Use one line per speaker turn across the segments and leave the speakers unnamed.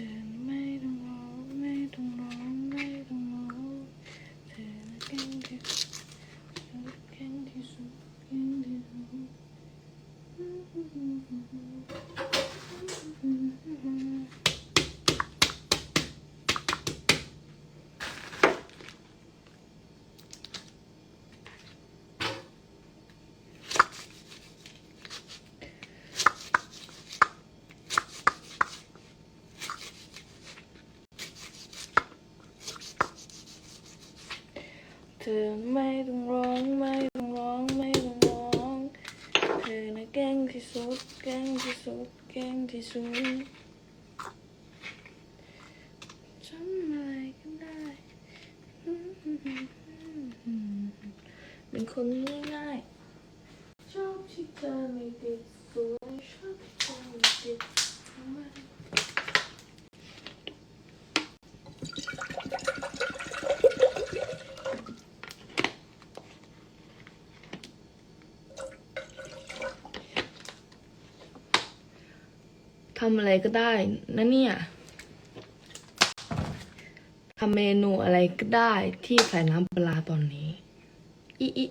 เธอไม่ต้องร้องไม่ต้องร้องไม่ต้องร้องเธอน่ะเก่งที่สุดเก่งที่สุดเก่งที่สุด เธ อไม่ต้องร้องไม่ต้องร้องไม่ต้องร้องเธอนะเก่งที่สุดเก่งที่สุดเก่งที่สุดทำอะไรก็ได้เป็นคนง่ายๆชอบที่เธอไม่ติดสวยชอบที่เธอไม่ติดสวยทำอะไรก็ได้นะเนี่ยทำเมนูอะไรก็ได้ที่ใส่น้ำปลาตอนนี้อีอี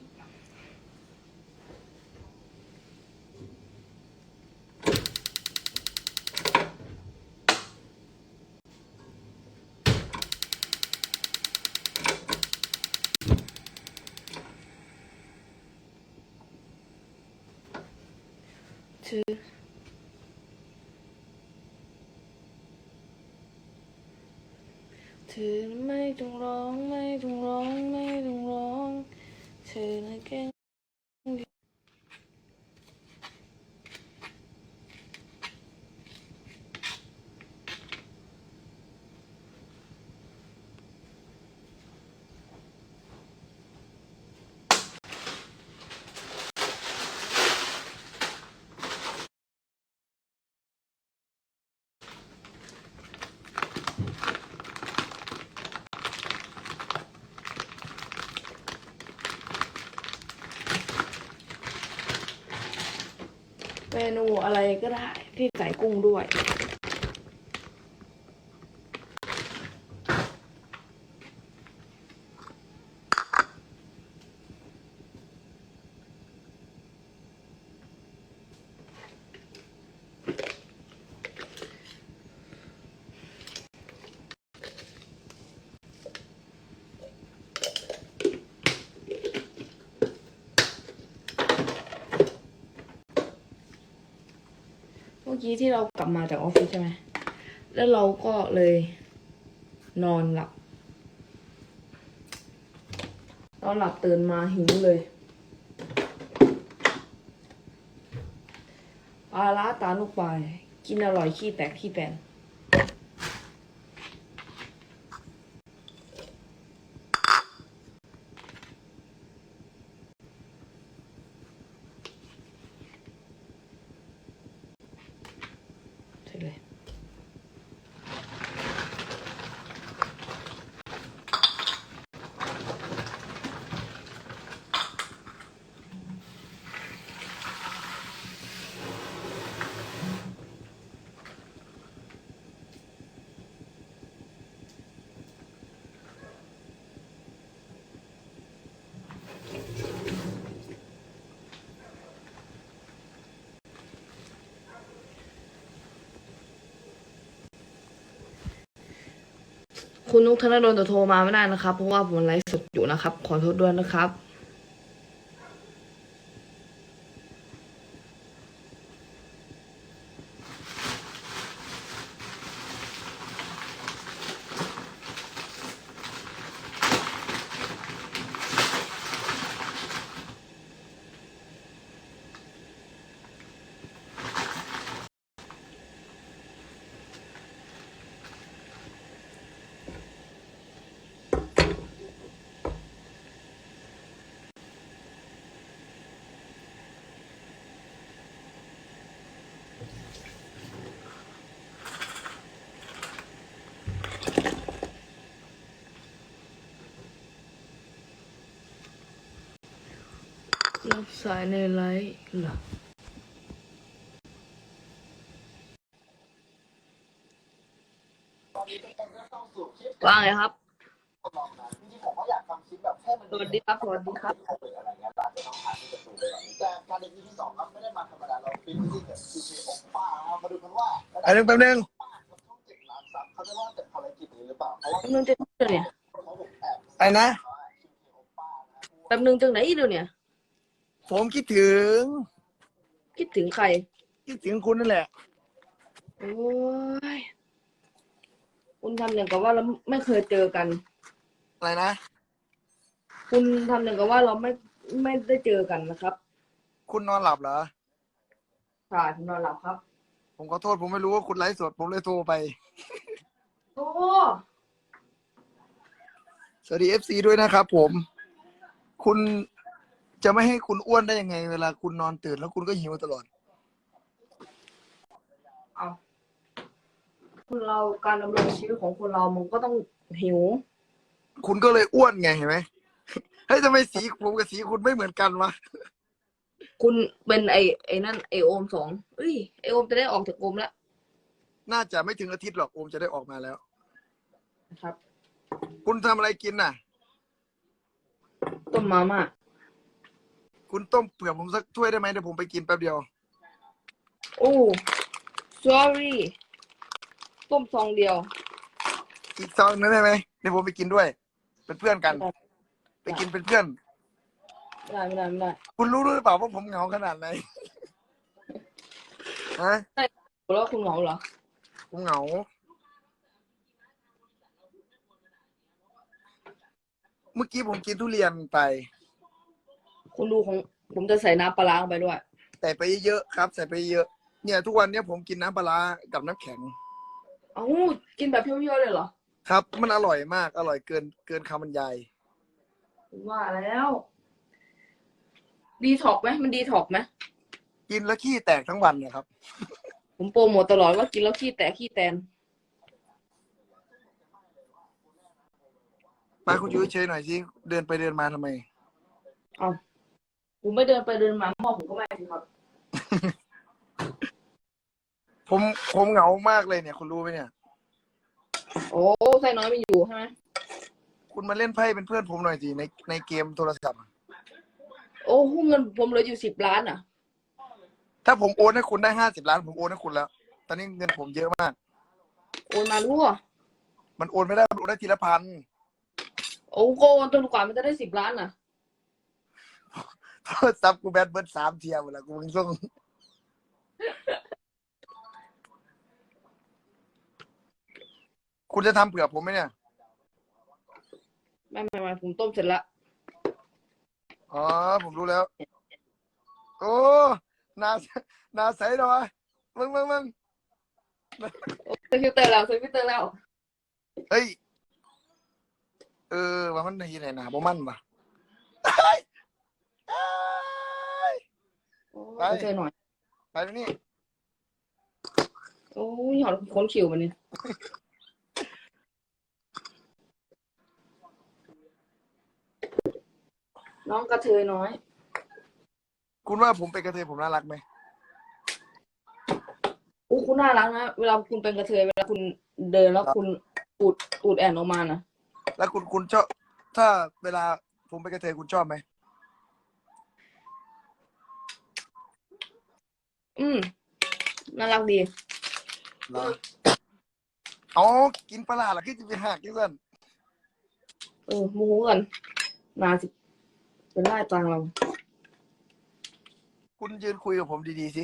ถือ เธ อไม่ต้องร้องไม่ต้องร้องไม่ต้องร้อง เธอน่ะแก นูอะไรก็ได้ที่ใส่กุ้งด้วย มื่อกี้ที่เรากลับมาจากออฟฟิศใช่ไหม แล้วเราก็เลยนอนหลับ ตอนหลับตื่นมาหิวเลย ปลาล้าตาลูกปลาย กินอร่อยขี้แตกขี้แตน คุณนุกธนดลจะโทรมาไม่ได้นะครับ เพราะว่าผมไลฟ์สดอยู่นะครับ ขอโทษด้วยนะครับ รับสายในไลฟ์เหรอว่าไงครับ
จริงๆผมก็อยากทำคลิปแบบแค่มัน
สวัสดีครับ สวัสดีครับ
ใครเป็นอะไรเงี้ยเราอาจจะต้องหาที่ประตูไปก่อนแต่การเดินที่สองครับไม่ได้มาธรรมดาเราเป็นที่แบบคือเพองป้ามาดูกันว่า
ไอ้นึงแป๊บนึง
ป้ากับช่องเจ็ดล้านซับเขาจะรอดจากภารกิจนี้หรือเปล่าเพราะว่า
แป๊บนึงจะเดี๋ยวเนี่ย
เขาบอกแอบ
ไอ้นะ
แป๊บนึงจังไหนเดี๋ยวเนี่ย
ผมคิดถึง
คิดถึงใคร
คิดถึงคุณนั่นแหละ
โอ้ย คุณทำอย่างกับว่าเราไม่เคยเจอกัน
อะไรนะ
คุณทำอย่างกับว่าเราไม่ไม่ได้เจอกันนะครับ
คุณนอนหลับเหรอ
ค่ะผมนอนหลับครับ
ผมขอโทษผมไม่รู้ว่าคุณไลฟ์สด ผมเลยโทรไป
โอ้
สวัสดีเอฟซีด้วยนะครับผม คุณ จะไม่ให้คุณอ้วนได้ยังไง เวลาคุณนอนตื่นแล้วคุณก็หิวตลอด
เอาคนเราการดำรงชีวิตของคนเรามันก็ต้องหิว
คุณก็เลยอ้วนไงเห็นไหมเฮ้ยทำไมสีผมกับสีคุณไม่เหมือนกันวะ
คุณเป็นไอไอนั่นไอโอมสองเอ้ยไอโอมจะได้ออกจากกรมแล้ว
น่าจะไม่ถึงอาทิตย์หรอกโอมจะได้ออกมาแล้ว
นะครับ
คุณทำอะไรกินน่ะ
ต้มมาม่า
คุณต้มเผื่อผมสักถ้วยได้ไหมเดี๋ยวผมไปกินแป๊บเดียว
โอ้ sorry ต้มซองเดียว
อีกซองนึงได้ไหมเดี๋ยวผมไปกินด้วย เป็นเพื่อนกัน ไปกินเป็นเพื่อน
ไม่ได้ไม่ได้ไม่ได้
คุณรู้หรือเปล่าว่าผมเหงาขนาดไหน ฮะ
แล้วคุณเหงาเหรอ
ผมเหงา เมื่อกี้ผมกินทุเรียนไป
คุณดูของผมจะใส่น้ำปลาร้าลงไปด้วย
แต่ไปเยอะครับ ใส่ไปเยอะ เนี่ย ทุกวันเนี้ยผมกินน้ำปลาร้ากับน้ำแข็ง
เอ้ากินแบบเพียวๆเลยเหรอ
ครับ มันอร่อยมาก อร่อยเกินเกินคำบรรยาย
ว่าแล้ว ดีท็อกไหมมันดีท็อกไหม
กินแล้วขี้แตกทั้งวันนะครับ
ผมโปรโมทตลอดว่ากินแล้วขี้แตกขี้แตน
มาคุณอยู่เฉยๆหน่อยสิ เดินไปเดินมาทำไม
เอา ผมไม่เดินไปเดินมาหม้อผมก็ไม่สิครับ
ผมผมเหงามากเลยเนี่ย คุณรู้ไหมเนี่ย
โอ้ไส้น้อยไม่อยู่ใช่ไหม
คุณมาเล่นไพ่เป็นเพื่อนผมหน่อยสิในในเกมโทรศัพท์
โอ้หุ้นเงินผมเหลืออยู่สิบล้านอะ
ถ้าผมโอนให้คุณได้ห้าสิบล้านผมโอนให้คุณแล้ว ตอนนี้เงินผมเยอะมาก
โอนมารู้อะ
มันโอนไม่ได้มันโอนได้ทีละพัน
โอ้โกนจนกว่ามันจะได้สิบล้านอะ
โทรศัพท์กูแบตเบิร์ดสามเทียมแล้วกูมึงส่งคุณจะทำเผื่อผมไหมเนี่ย
ไม่ไม่ไม่ผมต้มเสร็จละ
อ๋อ ผมรู้แล้ว โอ้หนาหนาใสหน่อยมึงมึงมึง
โอ้ใส่ฟิลเตอร์แล้วใส่ฟิลเตอร์แล้ว
เฮ้ย เออว่ามันในไหนหนาบ่มันปะเอ้ยเอ้ย
โอ้
ไป
เจอหน่อย
ไปตรงนี้
โอ้ยหอมค้นขิวมันนี่น้องกระเทยน้อย
คุณว่าผมเป็นกระเทยผมน่ารักไหม
อู้คุณน่ารักนะ เวลาคุณเป็นกระเทยเวลาคุณเดินแล้วคุณตูดตูดแอนออกมานะ
แล้วคุณคุณชอบถ้าเวลาผมเป็นกระเทยคุณชอบไหม
อืมน่ารักดี
อ๋อ กินปลาร้าล่ะคือจะไปหักยังสั่น
เออโมูกันนาสิเป็นไล่ตังเรา
คุณยืนคุยกับผมดีๆสิ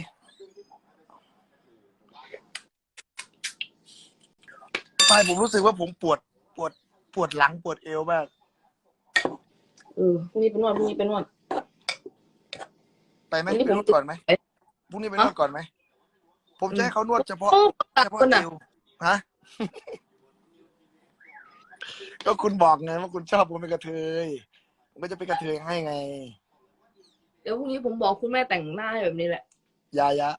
ไปผมรู้สึกว่าผมปวดปวดปวดหลังปวดเอวมาก
เออพรุ่งนี้เป็นนวดพรุ่งนี้เป็นนวด
ไปไหม
วันนี้
ไป
ผม
นวดก่อนไหม
ไป
พรุ่งนี้ไปนวดก่อนไหม ผมจะให้เขานวดเฉพาะ
โอ้ตัด
เฉพาะ
คนอะ
เอวฮะ ก็คุณบอกไงว่าคุณชอบผมเป็นกระเทยผมก็จะเป็นกระเทยให้ไง
เดี๋ยวพรุ่งนี้ผมบอกคุณแม่แต่งหน้าให้แบบนี้แหละ
ยายะ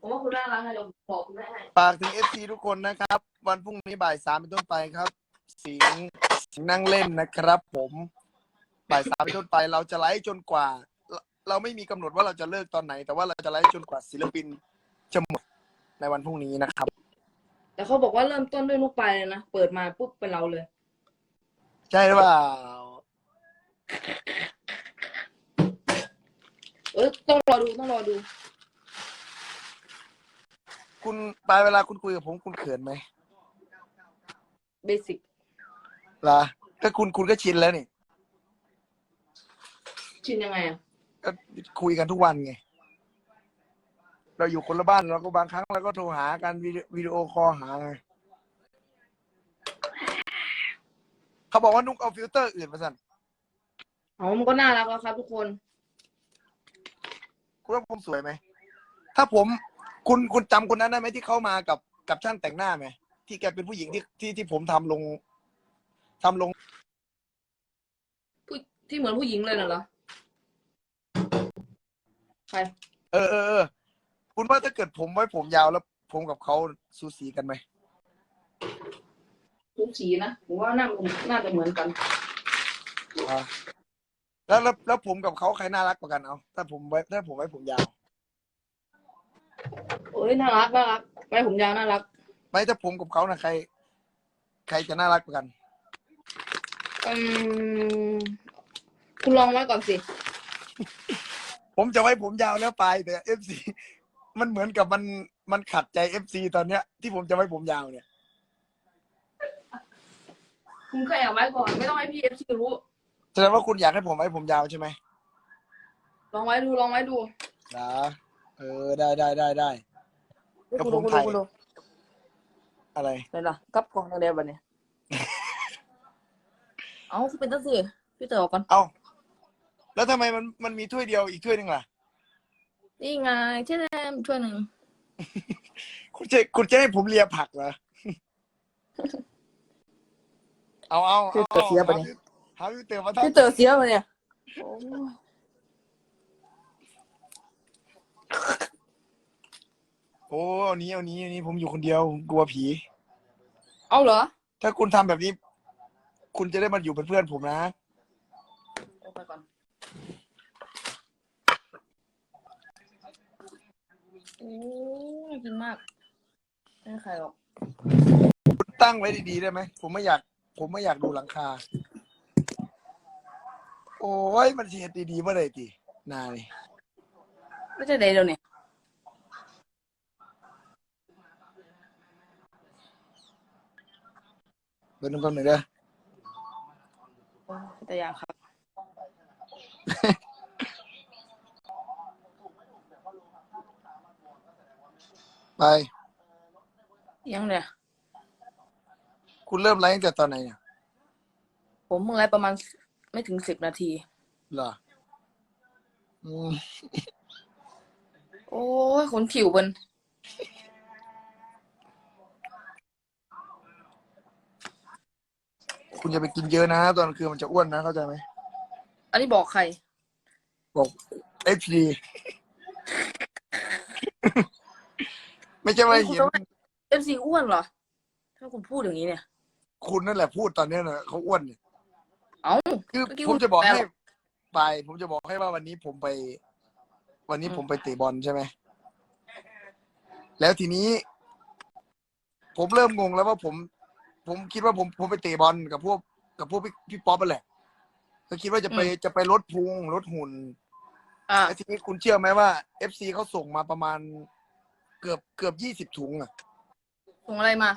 ผมว่าคุณน่ารักไงเดี๋ยวบอกคุณแม่ให้
ฝากถึงเอฟซีทุกคนนะครับ วันพรุ่งนี้บ่ายสามเป็นต้นไปครับ สิงห์สิงห์นั่งเล่นนะครับ ผม บ่ายสามเป็นต้นไปเราจะไลฟ์จนกว่า เราเราไม่มีกำหนดว่าเราจะเลิกตอนไหน แต่ว่าเราจะไลฟ์จนกว่าศิลปินจะหมดในวันพรุ่งนี้นะครับ
แต่เขาบอกว่าเริ่มต้นด้วยนุกปลายเลยนะ เปิดมาปุ๊บเป็นเราเลย
ใช่หรือเปล่า
เออต้องรอดูต้องรอดู
คุณปลายเวลาคุณคุยกับผมคุณเขินไหม
เบสิก
ล่ะถ้าคุณคุณก็ชินแล้วนี่
ชินยังไงอะ
ก็คุยกันทุกวันไง เราอยู่คนละบ้านเราก็บางครั้งเราก็โทรหากันวิดีวิดีโอคอลหาไงเขาบอกว่านุกเอาฟิลเตอร์อื่นมาสั่น
อ๋อมันก็น่ารักแล้วครับทุกคน
คุณว่าผมสวยไหม ถ้าผมคุณคุณจำคนนั้นได้ไหมที่เข้ามากับกับช่างแต่งหน้าไหมที่แกเป็นผู้หญิงที่ที่ที่ผมทำลงทำลง
ผู้ที่เหมือนผู้หญิงเลยน่ะเหรอ ใคร
เออเออเออคุณว่าถ้าเกิดผมไว้ผมยาวแล้ว ผมกับเขาสูสีกันไหม
ทุกสีนะผมว่าน่าน่าจะเหมือนกัน
อ่าแล้วแล้วแล้วผมกับเขาใครน่ารักกว่ากันเอาถ้าผมไว้ถ้าผมไว้ผมยาว
โอ้ยน่ารักน่ารักไปผมยาวน่ารัก
ไม่ถ้าผมกับเขานะใคร ใครจะน่ารักกว่ากัน
อืมคุณลองไว้ก่อนสิ
ผมจะไว้ผมยาวแล้วไปแต่เอฟซีมันเหมือนกับมันมันขัดใจเอฟซีตอนเนี้ย ที่ผมจะไว้ผมยาวเนี่ย
คุณเคยเอาไว้ก่อนไม่ต้องให้พี่เอฟซีรู้
แสดงว่าคุณอยากให้ผมไว้ผมยาวใช่ไหม
ลองไว้ดูลองไว้ดู
นะเออได้ได้ได้ได้
เฮ้ย
แล้ว
คุณ
ผ
ดู
ม
คุณ
ถ่าย
ดูคุณดู
อะไร
ไหนล่ะกับกล่องทางเดียวบันเนี่ยเอาคือเป็นตั้งสิพี่เต๋อก่อน
เอ้า แล้วทำไมมันมันมีถ้วยเดียวอีกถ้วยหนึ่งล่ะ
นี่ไงเช่นช่วยหนึ่ง
คุณจะคุณจะให้ผมเลียผักเหรอ เอาเอา
พี่เต๋อเสียปะเนี่ย
หาพี่เต๋อมา
พี่
ทำ
เต๋อเสียปะเนี่ยโอ้
โอ้เอานี้เอานี้เอานี้ผมอยู่คนเดียวผมกลัวผี
เอาเหรอ
ถ้าคุณทำแบบนี้ คุณจะได้มาอยู่เป็นเพื่อนผมนะ
เอาไปก่อน โอ้น่ากินมากไม่ใครหรอก
คุณตั้งไว้ดีๆได้ไหม ผมไม่อยาก ผมไม่อยากดูหลังคา โอ้ย มันเสียดีๆเมื่อไหร่ตีนานี่
ไม่ใช่เดี๋ยวเนี่ย
เบอร์หนึ่งกับหนึ่งเด้อ
แต่อย่างครับ
ไป
ยังเนี่ย
คุณเริ่มไลฟ์ตั้งแต่ตอนไหนเนี่ย
ผมเมื่อไรประมาณไม่ถึงสิบนาที
เหรออืม
โอ้ยขนผิวมัน
คุณจะไปกินเยอะนะ ตอนกลางคืนมันจะอ้วนนะ เข้าใจไหม
อันนี้บอกใคร
บอกเอฟดี ไม่ใช่ว่าเห็น
เอฟซีอ้วนเหรอ ถ้าคุณพูดอย่างนี้เนี่ย
คุณนั่นแหละพูดตอนเนี้ยนะเขาอ้วนเนี่ย
เอ้า
คือ
เมื่อกี้
ผมจะบอก
คุณ
ให้
แปล
ไป ผมจะบอกให้ว่าวันนี้ผมไป วันนี้ผมไปเตะบอลใช่ไหม แล้วทีนี้ ผมเริ่มงงแล้วว่าผม ผมคิดว่าผมผมไปเตะบอลกับพวกกับพวกพี่พี่ป๊อปไปแหละก็คิดว่าจะไปจะไปลดพุงลดหุ่น
อ่า
แล้วทีนี้คุณเชื่อไหมว่าเอฟซีเขาส่งมาประมาณ เกือบเกือบยี่สิบถุงอะ
ส่งอะไรมา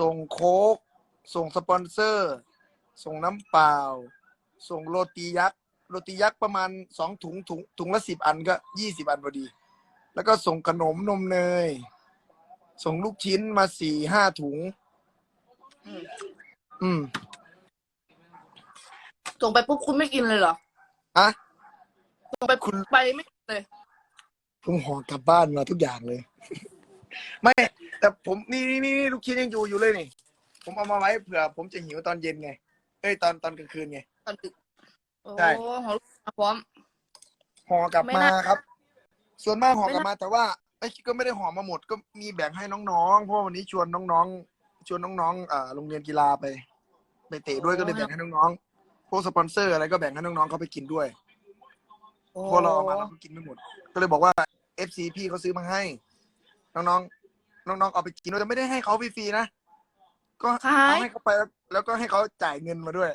ส่งโค้ก ส่งสปอนเซอร์ ส่งน้ำเปล่า ส่งโรตียักษ์ โรตียักษ์ประมาณสองถุงถุงถุงละสิบอันก็ยี่สิบอันพอดี แล้วก็ส่งขนมนมเนย ส่งลูกชิ้นมาสี่ห้าถุง
อืม
อืม
ส่งไปปุ๊บคุณไม่กินเลยเหรอ
อะ
ส่งไป
คุณ
ไปไม่กินเลย
ผมห่อกลับบ้านมาทุกอย่างเลย ไม่ แต่ผมนี่นี่นี่ลูกชิ้นยังอยู่อยู่เลยนี่ ผมเอามาไว้เผื่อ ผมจะหิวตอนเย็นไง เอ้ยตอนตอนกลางคืนไง
ตอนดึกโอ้
ใช่
ของลูกมาพร้อม
ห่อกลับ
ไม่
มา
น่า
ครับ ส่วนมากห่อ
ไม่
กลับ
น่า
มา แต่ว่าไอ้ก็ไม่ได้ห่อมาหมด ก็มีแบ่งให้น้องๆ เพราะว่าวันนี้ชวนน้องๆ ชวนน้องๆอ่าโรงเรียนกีฬาไป ไปเตะด้วยก็เลยแบ่งให้น้องๆ พวกสปอนเซอร์อะไรก็แบ่งให้น้องๆเขาไปกินด้วย
โอ้
พอเราเอามาเราก็กินไม่หมด ก็เลยบอกว่า เอฟซีพี่เขาซื้อมาให้ น้องน้องๆเอาไปกินเราจะไม่ได้ให้เขาฟรีๆนะ ก็
ขาย
เอาให้เขาไปแล้วแล้วก็ให้เขาจ่ายเงินมาด้วย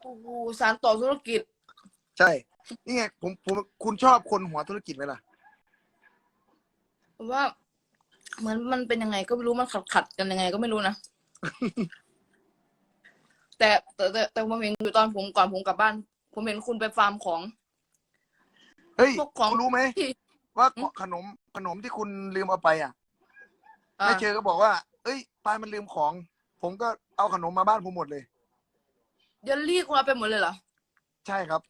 โอ้โหสารต่อธุรกิจ
ใช่ นี่ไงผมผมคุณชอบคนหัวธุรกิจไหมล่ะ
ผมว่า เหมือนมันเป็นยังไงก็ไม่รู้มันขัดขัดๆกันยังไงก็ไม่รู้นะ แต่แต่แต่แต่ผมเห็นอยู่ตอนผมก่อนผมกลับบ้าน ผมเห็นคุณไปฟาร์มของ
เฮ้ย
พวกของ
คุณรู้ไหม
ที่
ว่า
อืม
ขนมขนมที่คุณลืมเอาไปอะ
อ่า
แม่เชอก็บอกว่า เอ้ยปายมันลืมของ ผมก็เอาขนมมาบ้านผมหมดเลย
เยลลี่คุณเอาไปหมดเลยเหรอ
ใช่ครับ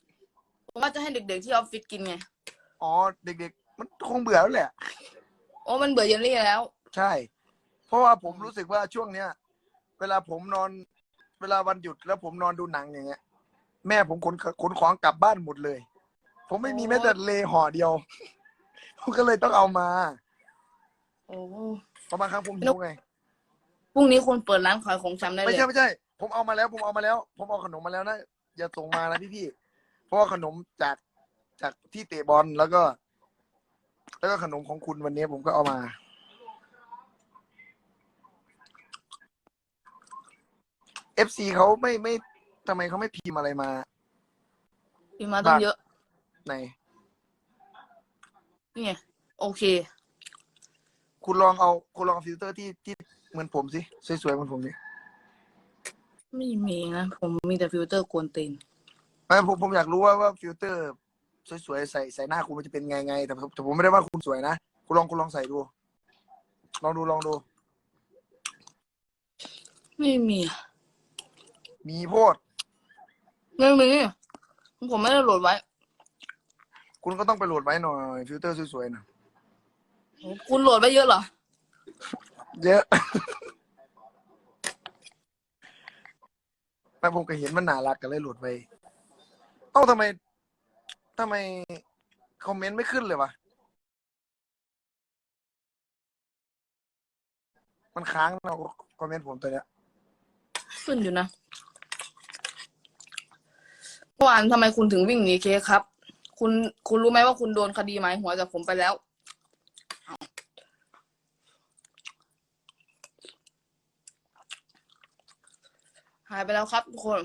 ผมว่าจะให้เด็กๆที่ออฟฟิศกินไง
อ๋อ เด็กๆ มันคงเบื่อแล้วแหละ
โอ้มันเบื่อเยลลี่แล้ว
ใช่ เพราะว่าผมรู้สึกว่าช่วงเนี้ย เวลาผมนอน เวลาวันหยุดแล้วผมนอนดูหนังอย่างเงี้ย แม่ผมขนขนของกลับบ้านหมดเลย ผมไม่มี
โอ้
แม้แต่เลห่อเดียว ผมก็เลยต้องเอามา
โอ้
เพราะบางครั้งผมหิวไง
พรุ่งนี้คุณเปิดร้านขายของชำได้เล
ไม่
ย
ใช่ไม่ใช่ ผมเอามาแล้ว ผมเอามาแล้ว ผมเอาขนมมาแล้วนะอย่าส่งมานะพี่พี่ๆเพราะว่าขนมจากจากที่เตะบอลแล้วก็ แล้วก็ขนมของคุณวันนี้ผมก็เอามาเอฟซีเขาไม่ไม่ทำไมเขาไม่พิมพ์อะไรมา
พี่มาต้องเยอะ
ใน
นี่ไงโอเค
คุณลองเอาคุณลองเอาฟิลเตอร์ที่ที่เหมือนผมสิสวยๆเหมือนผมสิ
ไม่มีนะผมมีแต่ฟิลเตอร์กวนตีน
ไม่ผมผมอยากรู้ว่าว่าฟิลเตอร์ สวยๆใส่ใส่หน้าคุณมันจะเป็นไงไงแต่ผมแต่ผมไม่ได้ว่าคุณสวยนะคุณลองคุณลองใส่ดู ลองดูลองดู
ไม่มี
มีโพด
ไม่มีผมไม่ได้โหลดไว้
คุณก็ต้องไปโหลดไว้หน่อยฟิลเตอร์สวยๆนะ
คุณโหลดไว้เยอะเหรอ
เยอะ แต่ผมก็เห็นมันน่ารักก็เลยโหลดไปเอ้าทำไมทำไมคอมเมนต์ไม่ขึ้นเลยวะ มันค้างเราคอมเมนต์ผมตัวเนี้ย
ขึ้นอยู่นะเมื่อวานทำไมคุณถึงวิ่งหนีเคสครับ คุณคุณรู้ไหมว่าคุณโดนคดีหมายหัวจากผมไปแล้ว หายไปแล้วครับทุกคน